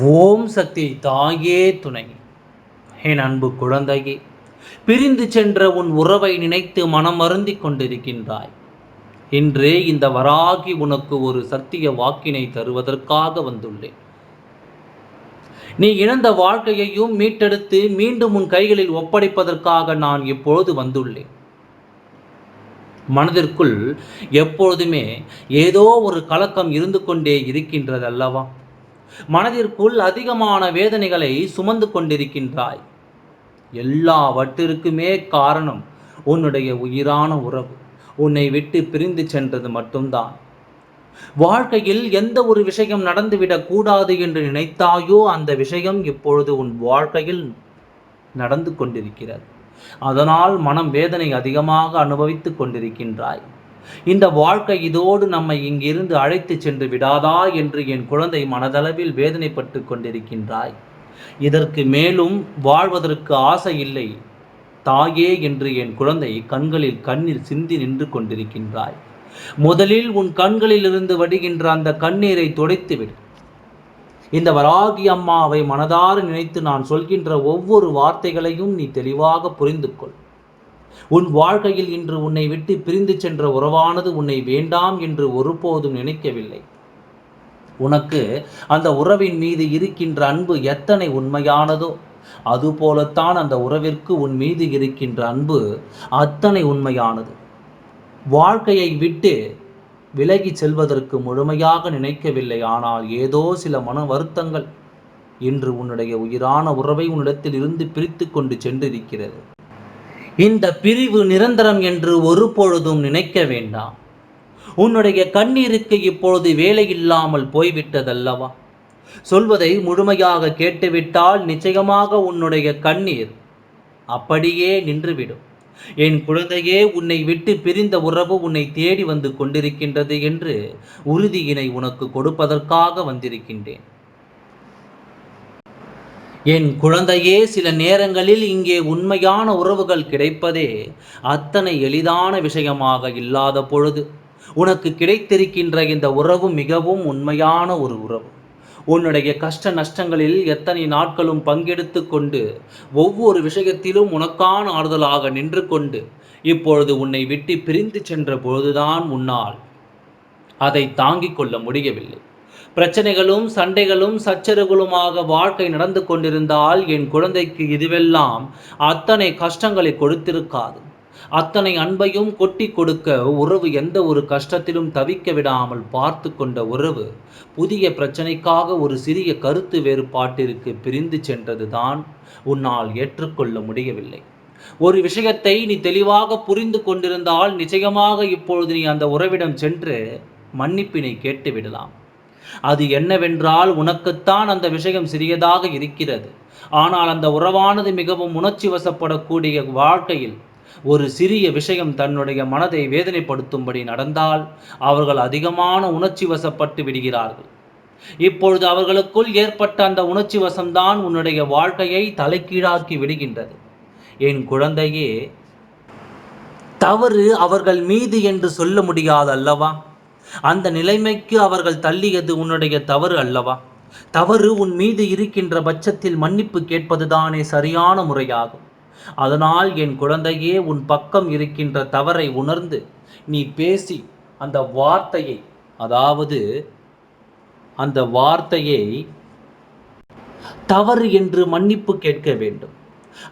ஓம் சக்தி தாயே துணை. என் அன்பு குழந்தையே பிரிந்து சென்ற உன் உறவை நினைத்து மனம் அருந்திக் கொண்டிருக்கின்றாய். இன்று இந்த வராகி உனக்கு ஒரு சத்திய வாக்கினை தருவதற்காக வந்துள்ளேன். நீ இழந்த வாழ்க்கையையும் மீட்டெடுத்து மீண்டும் உன் கைகளில் ஒப்படைப்பதற்காக நான் இப்பொழுது வந்துள்ளேன். மனதிற்குள் எப்பொழுதுமே ஏதோ ஒரு கலக்கம் இருந்து கொண்டே இருக்கின்றது அல்லவா மனதிற்குள் அதிகமான வேதனைகளை சுமந்து கொண்டிருக்கின்றாய். எல்லாவற்றிற்குமே காரணம் உன்னுடைய உயிரான உறவு. உன்னை விட்டு பிரிந்து சென்றது மட்டும்தான். வாழ்க்கையில் எந்த ஒரு விஷயம் நடந்துவிடக் கூடாது என்று நினைத்தாயோ அந்த விஷயம் இப்பொழுது உன் வாழ்க்கையில் நடந்து கொண்டிருக்கிறது. அதனால் மனம் வேதனை அதிகமாக அனுபவித்துக் கொண்டிருக்கின்றாய். இந்த வாழ்க்கை இதோடு நம்மை இங்கிருந்து அழைத்து சென்று விடாதா என்று என் குழந்தை மனதளவில் வேதனைப்பட்டு கொண்டிருக்கின்றாய். இதற்கு மேலும் வாழ்வதற்கு ஆசை இல்லை. தாயே என்று என் குழந்தை கண்களில் கண்ணீர் சிந்தி நின்று கொண்டிருக்கின்றாய். முதலில் உன் கண்களில் இருந்து வடிகின்ற அந்த கண்ணீரை துடைத்துவிடு. இந்த வராகி அம்மாவை மனதார நினைத்து நான் சொல்கின்ற ஒவ்வொரு வார்த்தைகளையும் நீ தெளிவாக புரிந்து கொள் உன் வாழ்க்கையில் இன்று உன்னை விட்டு பிரிந்து சென்ற உறவானது உன்னை வேண்டாம் என்று ஒருபோதும் நினைக்கவில்லை. உனக்கு அந்த உறவின் மீது இருக்கின்ற அன்பு எத்தனை உண்மையானதோ அதுபோலத்தான் அந்த உறவிற்கு உன் மீது இருக்கின்ற அன்பு அத்தனை உண்மையானது. வாழ்க்கையை விட்டு விலகி செல்வதற்கு முழுமையாக நினைக்கவில்லை ஆனால் ஏதோ சில மன வருத்தங்கள் இன்று உன்னுடைய உயிரான உறவை உன்னிடத்தில் இருந்து பிரித்து கொண்டு சென்றிருக்கிறது. இந்த பிரிவு நிரந்தரம் என்று ஒரு பொழுதும் நினைக்க வேண்டாம். உன்னுடைய கண்ணீருக்கு இப்பொழுது வேலையில்லாமல் போய்விட்டதல்லவா? சொல்வதை முழுமையாக கேட்டுவிட்டால் நிச்சயமாக உன்னுடைய கண்ணீர் அப்படியே நின்றுவிடும். என் குழந்தையே உன்னை விட்டு பிரிந்த உறவு உன்னை தேடி வந்து கொண்டிருக்கின்றது என்று உறுதியினை உனக்கு கொடுப்பதற்காக வந்திருக்கின்றேன். என் குழந்தையே சில நேரங்களில் இங்கே உண்மையான உறவுகள் கிடைப்பதே அத்தனை எளிதான விஷயமாக இல்லாத பொழுது. உனக்கு கிடைத்திருக்கின்ற இந்த உறவு மிகவும் உண்மையான ஒரு உறவு. உன்னுடைய கஷ்ட நஷ்டங்களில் எத்தனை நாட்களும் பங்கெடுத்து கொண்டு ஒவ்வொரு விஷயத்திலும் உனக்கான ஆறுதலாக நின்று கொண்டு இப்பொழுது உன்னை விட்டு பிரிந்து சென்ற பொழுதுதான் உன்னால் அதை தாங்கிக் கொள்ள முடியவில்லை. பிரச்சனைகளும் சண்டைகளும் சச்சரவுகளுமாக வாழ்க்கை நடந்து கொண்டிருந்தால் என் குழந்தைக்கு இதுவெல்லாம் அத்தனை கஷ்டங்களை கொடுத்திருக்காது. அத்தனை அன்பையும் கொட்டி கொடுக்க உறவு எந்த ஒரு கஷ்டத்திலும் தவிக்க விடாமல் பார்த்து கொண்ட உறவு புதிய பிரச்சனைக்காக ஒரு சிறிய கருத்து வேறுபாட்டிற்கு பிரிந்து சென்றதுதான் உன்னால் ஏற்றுக்கொள்ள முடியவில்லை. ஒரு விஷயத்தை நீ தெளிவாக புரிந்து கொண்டிருந்தால் நிச்சயமாக இப்பொழுது நீ அந்த உறவிடம் சென்று மன்னிப்பினை கேட்டுவிடலாம். அது என்னவென்றால் உனக்குத்தான் அந்த விஷயம் சிறியதாக இருக்கிறது. ஆனால் அந்த உறவானது மிகவும் உணர்ச்சி வசப்படக்கூடிய வாழ்க்கையில் ஒரு சிறிய விஷயம் தன்னுடைய மனதை வேதனைப்படுத்தும்படி நடந்தால் அவர்கள் அதிகமான உணர்ச்சி வசப்பட்டு விடுகிறார்கள். இப்பொழுது அவர்களுக்குள் ஏற்பட்ட அந்த உணர்ச்சி வசம்தான் உன்னுடைய வாழ்க்கையை தலைக்கீழாக்கி விடுகின்றது. என் குழந்தையே தவறு அவர்கள் மீது என்று சொல்ல முடியாது அல்லவா அந்த நிலைமைக்கு அவர்கள் தள்ளியது உன்னுடைய தவறு அல்லவா? தவறு உன் மீது இருக்கின்ற பட்சத்தில் மன்னிப்பு கேட்பதுதானே சரியான முறையாகும். அதனால் என் குழந்தையே உன் பக்கம் இருக்கின்ற தவறை உணர்ந்து நீ பேசி அந்த வார்த்தையை அதாவது அந்த வார்த்தையை தவறு என்று மன்னிப்பு கேட்க வேண்டும்.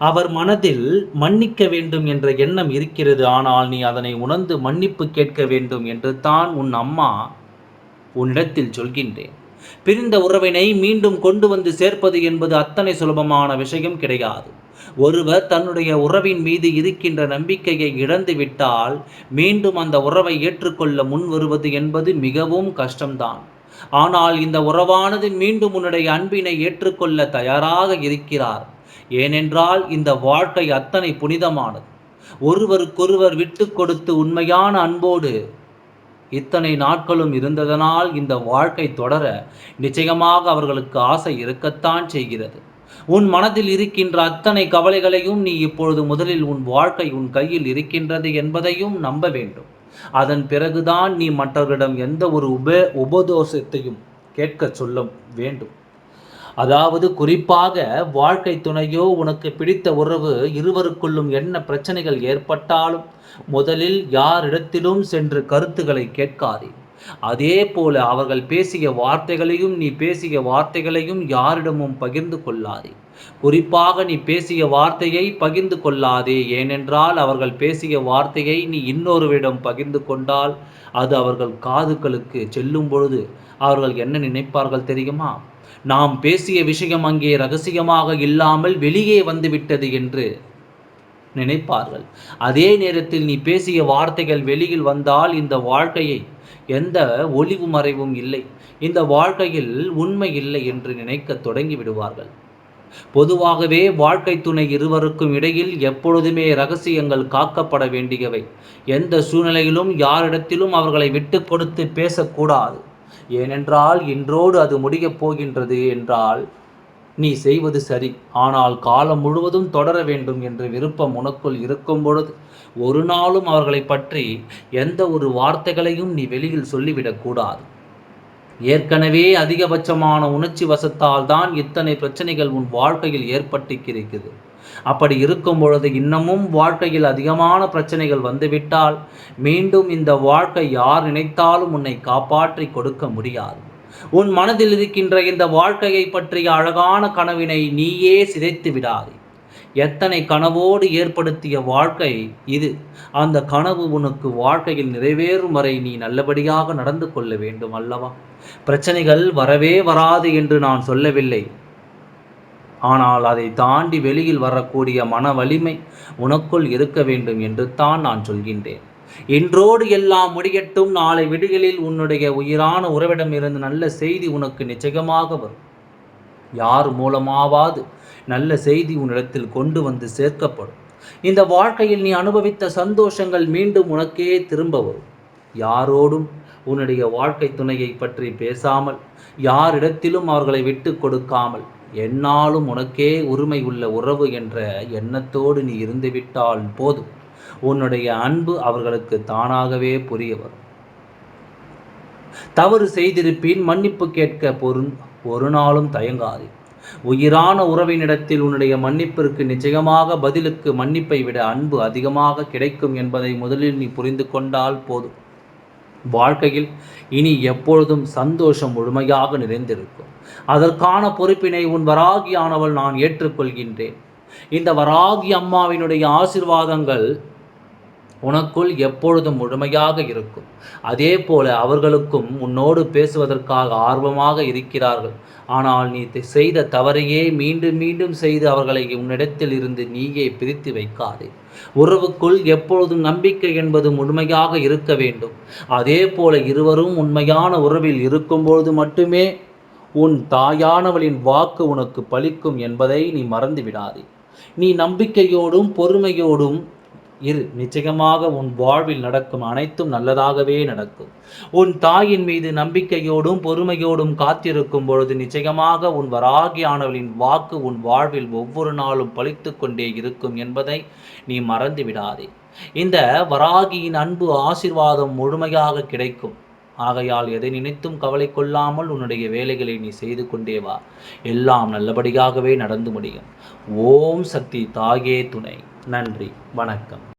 அவர் மனதில் மன்னிக்க வேண்டும் என்ற எண்ணம் இருக்கிறது. ஆனால் நீ அதனை உணர்ந்து மன்னிப்பு கேட்க வேண்டும் என்று தான் உன் அம்மா உன்னிடத்தில் சொல்கின்றேன். பிரிந்த உறவினை மீண்டும் கொண்டு வந்து சேர்ப்பது என்பது அத்தனை சுலபமான விஷயம் கிடையாது. ஒருவர் தன்னுடைய உறவின் மீது இருக்கின்ற நம்பிக்கையை இழந்து விட்டால் மீண்டும் அந்த உறவை ஏற்றுக்கொள்ள முன் வருவது என்பது மிகவும் கஷ்டம்தான். ஆனால் இந்த உறவானது மீண்டும் உன்னுடைய அன்பினை ஏற்றுக்கொள்ள தயாராக இருக்கிறார். ஏனென்றால் இந்த வாழ்க்கை அத்தனை புனிதமானது. ஒருவருக்கொருவர் விட்டு கொடுத்து உண்மையான அன்போடு இத்தனை நாட்களும் இருந்ததனால் இந்த வாழ்க்கை தொடர நிச்சயமாக அவர்களுக்கு ஆசை இருக்கத்தான் செய்கிறது. உன் மனதில் இருக்கின்ற அத்தனை கவலைகளையும் நீ இப்பொழுது முதலில் உன் வாழ்க்கை உன் கையில் இருக்கின்றது என்பதையும் நம்ப வேண்டும். அதன் பிறகுதான் நீ மற்றவர்களிடம் எந்த ஒரு உப உபதோஷத்தையும் கேட்க சொல்ல வேண்டும். அதாவது குறிப்பாக வாழ்க்கை துணையோ உனக்கு பிடித்த உறவு இருவருக்குள்ளும் என்ன பிரச்சனைகள் ஏற்பட்டாலும் முதலில் யாரிடத்திலும் சென்று கருத்துக்களை கேட்காதே. அதே போல அவர்கள் பேசிய வார்த்தைகளையும் நீ பேசிய வார்த்தைகளையும் யாரிடமும் பகிர்ந்து கொள்ளாதே. குறிப்பாக நீ பேசிய வார்த்தையை பகிர்ந்து கொள்ளாதே. ஏனென்றால் அவர்கள் பேசிய வார்த்தையை நீ இன்னொருவிடம் பகிர்ந்து கொண்டால் அது அவர்கள் காதுகளுக்கு செல்லும் பொழுது அவர்கள் என்ன நினைப்பார்கள் தெரியுமா? நாம் பேசிய விஷயம் அங்கே ரகசியமாக இல்லாமல் வெளியே வந்துவிட்டது என்று நினைப்பார்கள். அதே நேரத்தில் நீ பேசிய வார்த்தைகள் வெளியில் வந்தால் இந்த வாழ்க்கையை எந்த ஒளிவு மறைவும் இல்லை. இந்த வாழ்க்கையில் உண்மை இல்லை என்று நினைக்க தொடங்கி விடுவார்கள். பொதுவாகவே வாழ்க்கை துணை இருவருக்கும் இடையில் எப்பொழுதுமே ரகசியங்கள் காக்கப்பட வேண்டியவை. எந்த சூழ்நிலையிலும் யாரிடத்திலும் அவர்களை விட்டு கொடுத்து பேசக்கூடாது. ஏனென்றால் இன்றோடு அது முடியப் போகின்றது என்றால் நீ செய்வது சரி. ஆனால் காலம் முழுவதும் தொடர வேண்டும் என்ற விருப்பம் உனக்குள் இருக்கும் பொழுது ஒரு நாளும் அவர்களை பற்றி எந்த ஒரு வார்த்தைகளையும் நீ வெளியில் சொல்லிவிடக்கூடாது ஏற்கனவே அதிகபட்சமான உணர்ச்சி வசத்தால் தான் இத்தனை பிரச்சனைகள் உன் வாழ்க்கையில் ஏற்பட்டிருக்கிறது. அப்படி இருக்கும் பொழுது இன்னமும் வாழ்க்கையில் அதிகமான பிரச்சனைகள் வந்துவிட்டால் மீண்டும் இந்த வாழ்க்கை யார் நினைத்தாலும் உன்னை காப்பாற்றி கொடுக்க முடியாது. உன் மனதில் இருக்கின்ற இந்த வாழ்க்கையை பற்றிய அழகான கனவினை நீயே சிதைத்து விடாதே. எத்தனை கனவோடு ஏற்படுத்திய வாழ்க்கை இது? அந்த கனவு உனக்கு வாழ்க்கையில் நிறைவேறும் வரை நீ நல்லபடியாக நடந்து கொள்ள வேண்டும் அல்லவா? பிரச்சனைகள் வரவே வராது என்று நான் சொல்லவில்லை. ஆனால் அதை தாண்டி வெளியில் வரக்கூடிய மன வலிமை உனக்குள் இருக்க வேண்டும் என்று தான் நான் சொல்கின்றேன். இன்றோடு எல்லாம் முடியட்டும் நாளை விடுகளில் உன்னுடைய உயிரான உறவிடம் இருந்து நல்ல செய்தி உனக்கு நிச்சயமாக வரும். யார் மூலமாவது நல்ல செய்தி உன்னிடத்தில் கொண்டு வந்து சேர்க்கப்படும். இந்த வாழ்க்கையில் நீ அனுபவித்த சந்தோஷங்கள் மீண்டும் உனக்கே திரும்ப வரும். யாரோடும் உன்னுடைய வாழ்க்கை துணையை பற்றி பேசாமல் யாரிடத்திலும் அவர்களை விட்டு கொடுக்காமல் என்னாலும் உனக்கே உரிமை உள்ள உறவு என்ற எண்ணத்தோடு நீ இருந்துவிட்டால் போதும். உன்னுடைய அன்பு அவர்களுக்கு தானாகவே புரிய வரும். தவறு செய்திருப்பின் மன்னிப்பு கேட்க பொருள் ஒரு நாளும் தயங்காது. உயிரான உறவினிடத்தில் உன்னுடைய மன்னிப்பிற்கு நிச்சயமாக பதிலுக்கு மன்னிப்பை விட அன்பு அதிகமாக கிடைக்கும் என்பதை முதலில் நீ புரிந்து கொண்டால் போதும். வாழ்க்கையில் இனி எப்பொழுதும் சந்தோஷம் முழுமையாக நிறைந்திருக்கும். அதற்கான பொறுப்பினை உன் வராகியானவள் நான் ஏற்றுக்கொள்கின்றேன். இந்த வராகி அம்மாவினுடைய ஆசிர்வாதங்கள் உனக்குள் எப்பொழுதும் முழுமையாக இருக்கும். அதே போல அவர்களுக்கும் உன்னோடு பேசுவதற்காக ஆர்வமாக இருக்கிறார்கள். ஆனால் நீ செய்த தவறையே மீண்டும் மீண்டும் செய்து அவர்களை உன்னிடத்தில் இருந்து நீயே பிரித்து வைக்காதே. உறவுக்குள் எப்பொழுதும் நம்பிக்கை என்பது முழுமையாக இருக்க வேண்டும். அதே போல இருவரும் உண்மையான உறவில் இருக்கும்பொழுது மட்டுமே உன் தாயானவளின் வாக்கு உனக்கு பலிக்கும் என்பதை நீ மறந்து விடாதே நீ நம்பிக்கையோடும் பொறுமையோடும் இரு. நிச்சயமாக உன் வாழ்வில் நடக்கும் அனைத்தும் நல்லதாகவே நடக்கும். உன் தாயின் மீது நம்பிக்கையோடும் பொறுமையோடும் காத்திருக்கும் பொழுது நிச்சயமாக உன் வராகியானவளின் வாக்கு உன் வாழ்வில் ஒவ்வொரு நாளும் பழித்து கொண்டே இருக்கும் என்பதை நீ மறந்து விடாதே இந்த வராகியின் அன்பு ஆசிர்வாதம் முழுமையாக கிடைக்கும். ஆகையால் எதை நினைத்தும் கவலை கொள்ளாமல் உன்னுடைய வேலைகளை நீ செய்து கொண்டே வா. எல்லாம் நல்லபடியாகவே நடந்து முடியும். ஓம் சக்தி தாயே துணை. நன்றி. வணக்கம்.